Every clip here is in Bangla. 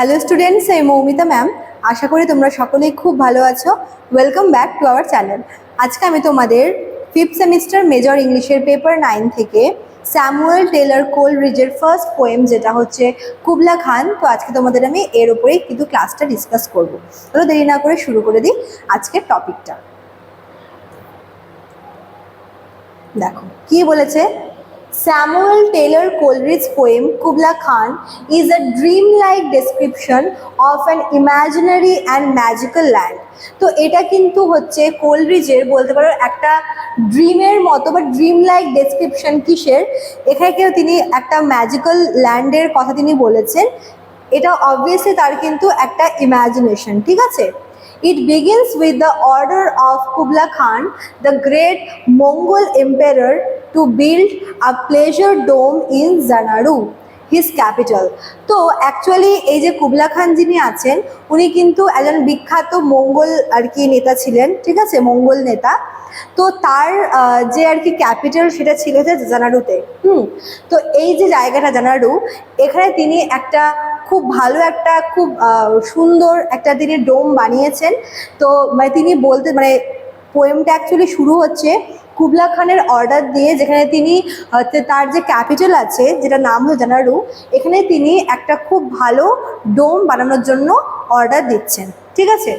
হ্যালো স্টুডেন্টস আমি মৌমিতা ম্যাম আশা করি তোমরা সকলেই খুব ভালো আছো। Welcome back to our channel আজকে আমি তোমাদের ফিফথ সেমিস্টার মেজর ইংলিশের পেপার নাইন থেকে স্যামুয়েল টেলার কোল রিজের ফার্স্ট পোয়েম যেটা হচ্ছে কুবলা খান তো আজকে তোমাদের আমি এর উপরেই কিন্তু ক্লাসটা ডিসকাস করব। তো দেরি না করে শুরু করে দিই আজকের টপিকটা দেখো, কি বলেছে? Samuel Taylor Coleridge poem Kubla Khan is a dream like description of an imaginary and magical land তো এটা কিন্তু হচ্ছে কোলরিজের বলতে পারো একটা ড্রিমের মতো বা ড্রিম লাইক ডেসক্রিপশন কিসের? এখানে কেউ তিনি একটা ম্যাজিক্যাল ল্যান্ডের কথা তিনি বলেছেন। এটা অবভিয়াসলি তার কিন্তু একটা ইমাজিনেশন ঠিক আছে? It begins with the order of Kubla Khan, the great Mongol emperor, to build a pleasure dome in Xanadu. His capital তো অ্যাকচুয়ালি এই যে কুবলা খান যিনি আছেন, উনি কিন্তু একজন বিখ্যাত মঙ্গল আর কি নেতা ছিলেন, ঠিক আছে? মঙ্গল নেতা। তো তার যে আর কি ক্যাপিটাল সেটা ছিল যে জানাডুতে হুম? তো এই যে জায়গাটা জানাডু এখানে তিনি একটা খুব ভালো একটা, খুব সুন্দর একটা তিনি ডোম বানিয়েছেন। তো মানে তিনি বলতে মানে পোয়েমটা অ্যাকচুয়ালি শুরু হচ্ছে কুবলা খানের অর্ডার দিয়ে যেখানে তিনি তার যে ক্যাপিটাল আছে যেটা নাম হলো জানারু, এখানে তিনি একটা খুব ভালো ডোম বানানোর জন্য অর্ডার দিচ্ছেন। ঠিক আছে?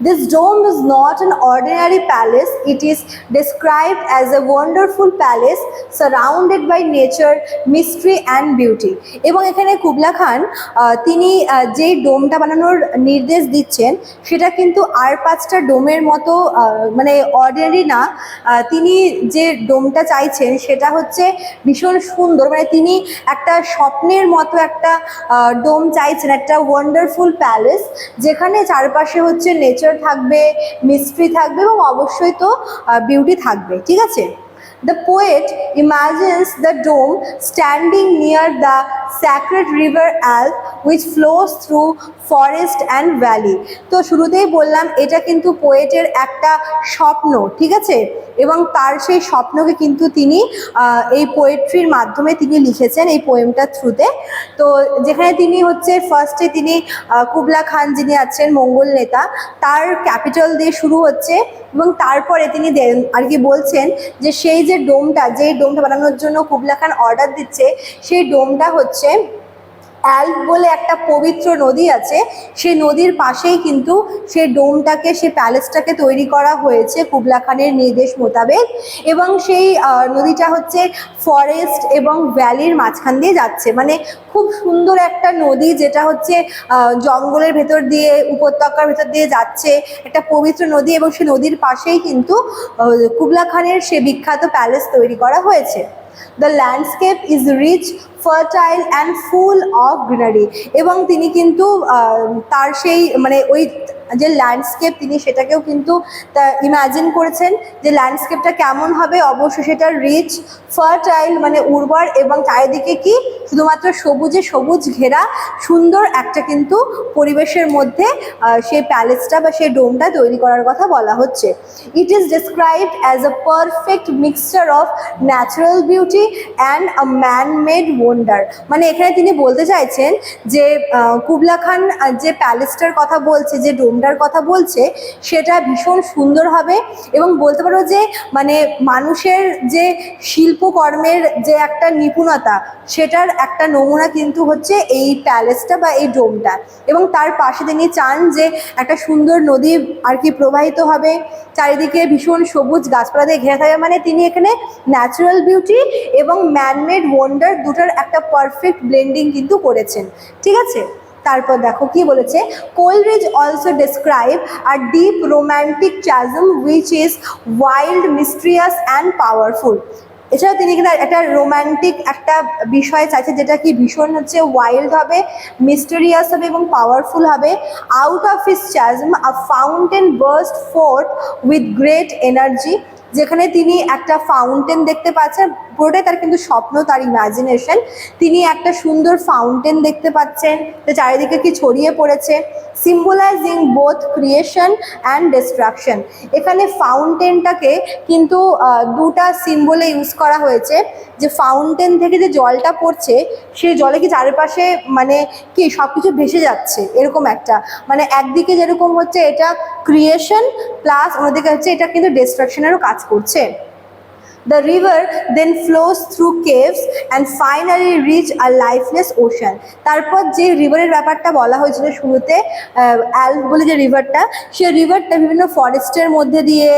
This dome is not an ordinary palace. It is described as a wonderful palace surrounded by nature, mystery and beauty. এবং এখানে কুবলা খান তিনি যেই ডোমটা বানানোর নির্দেশ দিচ্ছেন সেটা কিন্তু আর পাঁচটা ডোমের মতো মানে অর্ডিনারি না তিনি যে ডোমটা চাইছেন সেটা হচ্ছে ভীষণ সুন্দর মানে তিনি একটা স্বপ্নের মতো একটা ডোম চাইছেন একটা ওয়ান্ডারফুল প্যালেস যেখানে চারপাশে হচ্ছে নেচার নেচার থাকবে মিস্ট্রি থাকবে এবং অবশ্যই তো বিউটি থাকবে, ঠিক আছে? The poet imagines the dome standing near the sacred river Alph which flows through forest and valley তো শুরুতেই বললাম, এটা কিন্তু পোয়েটের একটা স্বপ্ন, ঠিক আছে? এবং তার সেই স্বপ্নকে কিন্তু তিনি এই পোয়েট্রির মাধ্যমে তিনি লিখেছেন এই পোয়েমটার থ্রুতে তো যেখানে তিনি হচ্ছে ফার্স্টে তিনি কুবলা খান যিনি আছেন, মঙ্গল নেতা, তার ক্যাপিটাল দিয়ে শুরু হচ্ছে এবং তারপরে তিনি আর কি বলছেন যে সেই যে ডোমটা যেই ডোমটা বানানোর জন্য কুবলা খান অর্ডার দিচ্ছে, সেই ডোমটা হচ্ছে অ্যাল্প বলে একটা পবিত্র নদী আছে, সে নদীর পাশেই কিন্তু সে ডোমটাকে, সে প্যালেসটাকে তৈরি করা হয়েছে কুবলা খানের নির্দেশ মোতাবেক এবং সেই নদীটা হচ্ছে ফরেস্ট এবং ভ্যালির মাঝখান দিয়ে যাচ্ছে। মানে খুব সুন্দর একটা নদী যেটা হচ্ছে জঙ্গলের ভেতর দিয়ে, উপত্যকার ভেতর দিয়ে যাচ্ছে, একটা পবিত্র নদী এবং সে নদীর পাশেই কিন্তু কুবলা খানের সে বিখ্যাত প্যালেস তৈরি করা হয়েছে। The landscape is rich fertile and full of greenery এবং তিনি কিন্তু তার সেই মানে ওই যে ল্যান্ডস্কেপ তিনি সেটাকেও কিন্তু ইমাজিন করেছেন যে ল্যান্ডস্কেপটা কেমন হবে। অবশ্য সেটা রিচ ফার্টাইল মানে উর্বর এবং চারিদিকে কি শুধুমাত্র সবুজে সবুজ ঘেরা সুন্দর একটা কিন্তু পরিবেশের মধ্যে সেই প্যালেসটা বা সেই ডোমটা তৈরি করার কথা বলা হচ্ছে। It is described as a perfect mixture of natural beauty and a man made wonder মানে এখানে তিনি বলতে চাইছেন যে কুবলা খান যে প্যালেসটার কথা বলছে, যে ডোমটার কথা বলছে, সেটা ভীষণ সুন্দর হবে এবং বলতে পারো যে মানে মানুষের যে শিল্পকর্মের যে একটা নিপুণতা, সেটার একটা নমুনা কিন্তু হচ্ছে এই প্যালেসটা বা এই ডোমটা। এবং তার পাশে তিনি চান যে, একটা সুন্দর নদী আর কি প্রবাহিত হবে, চারিদিকে ভীষণ সবুজ গাছপালা দিয়ে ঘেরা থাকে। মানে তিনি এখানে ন্যাচারাল বিউটি এবং ম্যানমেড ওয়ান্ডার দুটোর একটা পারফেক্ট ব্লেন্ডিং কিন্তু করেছেন। ঠিক আছে? তারপর দেখো কি বলেছে? Coleridge also describe a deep romantic chasm which is wild mysterious and powerful এছাড়া তিনি কিন্তু একটা রোম্যান্টিক একটা বিষয় চাইছে যেটা কি ভীষণ হচ্ছে ওয়াইল্ড হবে মিস্টেরিয়াস হবে এবং পাওয়ারফুল হবে। Out of his chasm a fountain burst forth with great energy যেখানে তিনি একটা ফাউন্টেন দেখতে পাচ্ছেন। পুরোটাই তার কিন্তু স্বপ্ন, তার ইমাজিনেশন তিনি একটা সুন্দর ফাউন্টেন দেখতে পাচ্ছেন চারিদিকে কি ছড়িয়ে পড়েছে। Symbolising both creation and destruction এখানে ফাউন্টেনটাকে কিন্তু দুটা সিম্বলে ইউজ করা হয়েছে। যে ফাউন্টেন থেকে যে জলটা পড়ছে, সেই জলে কি চারিপাশে মানে কি সব কিছু ভেসে যাচ্ছে? এরকম একটা। মানে একদিকে যেরকম হচ্ছে এটা ক্রিয়েশন প্লাস অন্যদিকে হচ্ছে এটা কিন্তু ডিস্ট্রাকশনেরও কাজ করছে The river then flows through caves and finally reach a lifeless ocean. তারপর যে রিভারের ব্যাপারটা বলা হয়েছিল শুরুতে অ্যাল বলে যে রিভারটা সেই রিভারটা বিভিন্ন ফরেস্টের মধ্যে দিয়ে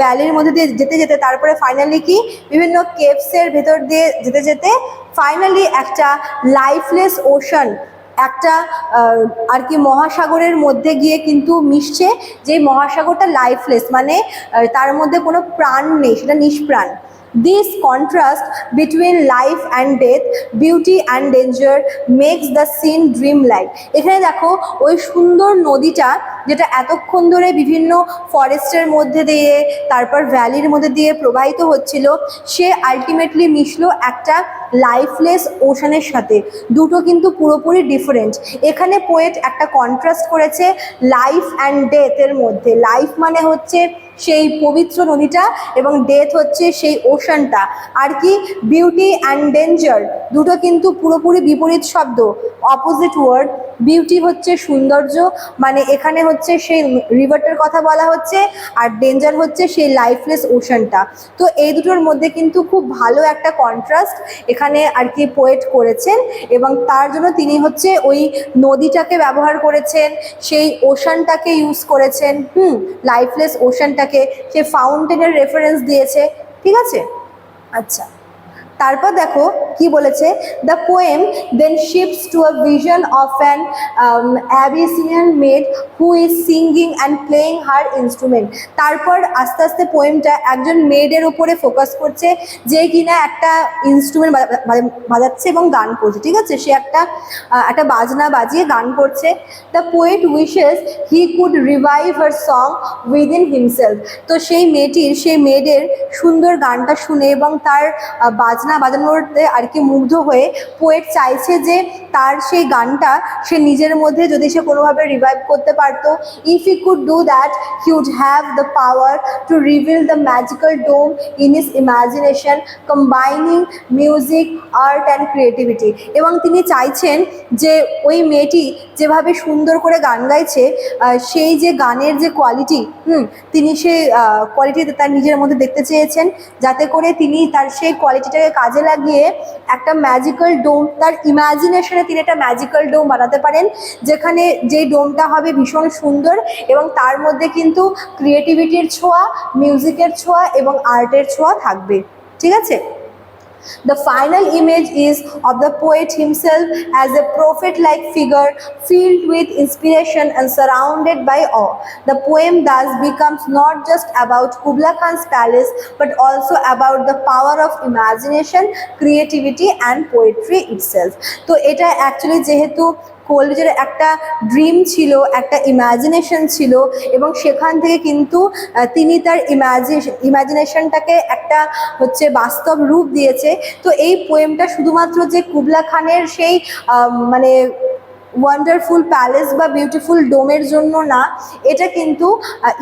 ভ্যালির মধ্যে দিয়ে যেতে যেতে, তারপরে ফাইনালি কি বিভিন্ন কেভসের ভেতর দিয়ে যেতে যেতে ফাইনালি একটা লাইফলেস ওশান একটা আর কি মহাসাগরের মধ্যে গিয়ে কিন্তু মিশছে যে মহাসাগরটা লাইফলেস মানে তার মধ্যে কোনো প্রাণ নেই, সেটা নিষ্প্রাণ। Contrast between life and death beauty and danger makes the scene dream like এখানে দেখো, ওই সুন্দর নদীটা যেটা এতক্ষণ ধরে বিভিন্ন ফরেস্টের মধ্যে দিয়ে, তারপর ভ্যালির মধ্যে দিয়ে প্রবাহিত হচ্ছিল, সে আলটিমেটলি মিশলো একটা লাইফলেস ওশানের সাথে। দুটো কিন্তু পুরোপুরি ডিফারেন্ট এখানে পোয়েট একটা কন্ট্রাস্ট করেছে লাইফ অ্যান্ড ডেথের মধ্যে। লাইফ মানে হচ্ছে সেই পবিত্র নদীটা এবং ডেথ হচ্ছে সেই ওশানটা আর কি? বিউটি অ্যান্ড ডেঞ্জার দুটো কিন্তু পুরোপুরি বিপরীত শব্দ অপোজিট ওয়ার্ড বিউটি হচ্ছে সৌন্দর্য মানে এখানে হচ্ছে সেই রিভারটার কথা বলা হচ্ছে আর ডেঞ্জার হচ্ছে সেই লাইফলেস ওশানটা তো এই দুটোর মধ্যে কিন্তু খুব ভালো একটা কন্ট্রাস্ট এখানে আর কি পোয়েট করেছেন এবং তার জন্য তিনি হচ্ছে ওই নদীটাকে ব্যবহার করেছেন, সেই ওশানটাকে ইউজ করেছেন, হুম লাইফলেস ওশানটাকে সে ফাউন্টেনের রেফারেন্স দিয়েছে, ঠিক আছে? আচ্ছা। তারপর দেখো কি বলেছে? The poem then shifts to a vision of an Abyssinian maid who is singing and playing her instrument তারপর আস্তে আস্তে পোয়েমটা একজন মেয়েদের উপরে ফোকাস করছে যে কিনা একটা ইনস্ট্রুমেন্ট বাজাচ্ছে এবং গান করছে ঠিক আছে? সে একটা একটা বাজনা বাজিয়ে গান করছে। The poet wishes he could revive her song within himself তো সেই মেয়েটির সেই মেয়েদের সুন্দর গানটা শুনে এবং তার আহ, বাজনা বাজানোতে আর কি মুগ্ধ হয়ে পোয়েট চাইছে যে তার সেই গানটা সে নিজের মধ্যে যদি সে কোনোভাবে রিভাইভ করতে পারতো। If he could do that he would have the power to reveal the magical dome in his imagination combining music art and creativity এবং তিনি চাইছেন যে ওই মেয়েটি যেভাবে সুন্দর করে গান গাইছে সেই যে গানের যে কোয়ালিটি হুম, তিনি সেই কোয়ালিটি তার নিজের মধ্যে দেখতে চেয়েছেন, যাতে করে তিনি তার সেই কোয়ালিটিটাকে কাজে লাগিয়ে একটা ম্যাজিক্যাল ডোম তার ইমাজিনেশনে তিনি একটা ম্যাজিক্যাল ডোম বানাতে পারেন, যেখানে যে ডোমটা হবে ভীষণ সুন্দর এবং তার মধ্যে কিন্তু ক্রিয়েটিভিটির ছোঁয়া মিউজিকের ছোঁয়া এবং আর্টের ছোঁয়া থাকবে। ঠিক আছে? The final image is of the poet himself as a prophet like figure filled with inspiration and surrounded by awe. The poem thus becomes not just about Kubla Khan's palace but also about the power of imagination, creativity, and poetry itself. তো এটা অ্যাকচুয়ালি যেহেতু কোলরিজের একটা ড্রিম ছিল, একটা ইমাজিনেশন ছিল এবং সেখান থেকে কিন্তু তিনি তার ইমাজিনেশন ইমাজিনেশনটাকে একটা হচ্ছে বাস্তব রূপ দিয়েছে। তো এই পোয়েমটা শুধুমাত্র যে কুবলা খানের সেই মানে ওয়ান্ডারফুল প্যালেস বা বিউটিফুল ডোমের জন্য না, এটা কিন্তু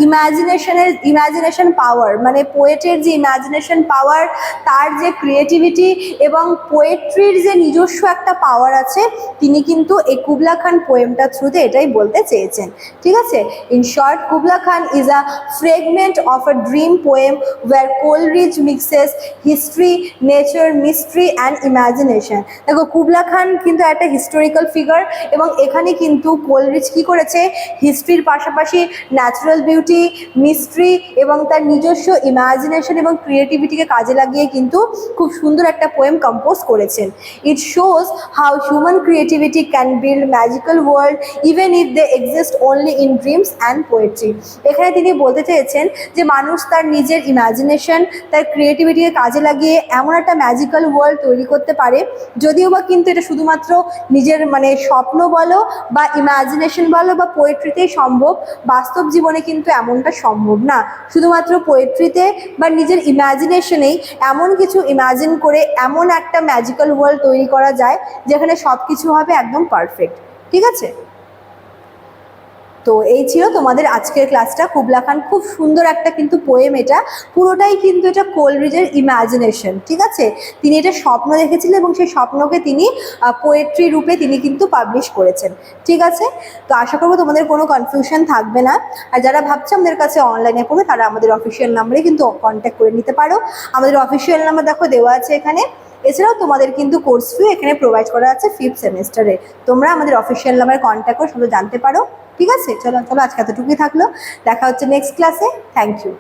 ইমাজিনেশনের ইমাজিনেশন পাওয়ার মানে পোয়েটের যে ইমাজিনেশন পাওয়ার তার যে ক্রিয়েটিভিটি এবং পোয়েট্রির যে নিজস্ব একটা পাওয়ার আছে, তিনি কিন্তু এই কুবলা খান পোয়েমটার থ্রুতে এটাই বলতে চেয়েছেন। ঠিক আছে? In short Kubla Khan is a fragment of a dream poem where Coleridge mixes history nature mystery and imagination দেখো, কুবলা খান কিন্তু একটা হিস্টোরিক্যাল ফিগার এবং এখানে কিন্তু কোলরিজ কি করেছে? হিস্ট্রির পাশাপাশি ন্যাচারাল বিউটি মিস্ট্রি এবং তার নিজস্ব ইমাজিনেশন এবং ক্রিয়েটিভিটিকে কাজে লাগিয়ে কিন্তু খুব সুন্দর একটা পোয়েম কম্পোজ করেছেন। It shows how human creativity can build magical world even if they exist only in dreams and poetry এখানে তিনি বলতে চেয়েছেন যে মানুষ তার নিজের ইমাজিনেশন তার ক্রিয়েটিভিটিকে কাজে লাগিয়ে এমন একটা ম্যাজিক্যাল ওয়ার্ল্ড তৈরি করতে পারে, যদিও বা কিন্তু এটা শুধুমাত্র নিজের মানে স্বপ্ন বলো বা ইমাজিনেশন বলো বা পোয়েট্রিতেই সম্ভব, বাস্তব জীবনে কিন্তু এমনটা সম্ভব না। শুধুমাত্র পোয়েট্রিতে বা নিজের ইমাজিনেশনেই এমন কিছু ইমাজিন করে এমন একটা ম্যাজিক্যাল ওয়ার্ল্ড তৈরি করা যায় যেখানে সব কিছু হবে একদম পারফেক্ট ঠিক আছে? তো এই ছিল তোমাদের আজকের ক্লাসটা কুবলা খান খুব সুন্দর একটা কিন্তু পোয়েম এটা। পুরোটাই কিন্তু এটা কোলরিজের ইমাজিনেশন ঠিক আছে? তিনি এটা স্বপ্ন দেখেছিলেন এবং সেই স্বপ্নকে তিনি পোয়েট্রি রূপে তিনি কিন্তু পাবলিশ করেছেন, ঠিক আছে? তো আশা করব তোমাদের কোনো কনফিউশন থাকবে না। আর যারা ভাবছে আমাদের কাছে অনলাইনে পড়বে, তারা আমাদের অফিসিয়াল নাম্বারে কিন্তু কন্ট্যাক্ট করে নিতে পারো। আমাদের অফিসিয়াল নাম্বার দেখো দেওয়া আছে এখানে। এছাড়াও তোমাদের কিন্তু কোর্স ফি এখানে প্রোভাইড করা আছে ফিফথ সেমিস্টারে তোমরা আমাদের অফিসিয়াল নাম্বারে কন্ট্যাক্ট করে শুধু জানতে পারো। ঠিক আছে? চলো চলো আজকে এতটুকুই থাকল। দেখা হচ্ছে নেক্সট ক্লাসে থ্যাংক ইউ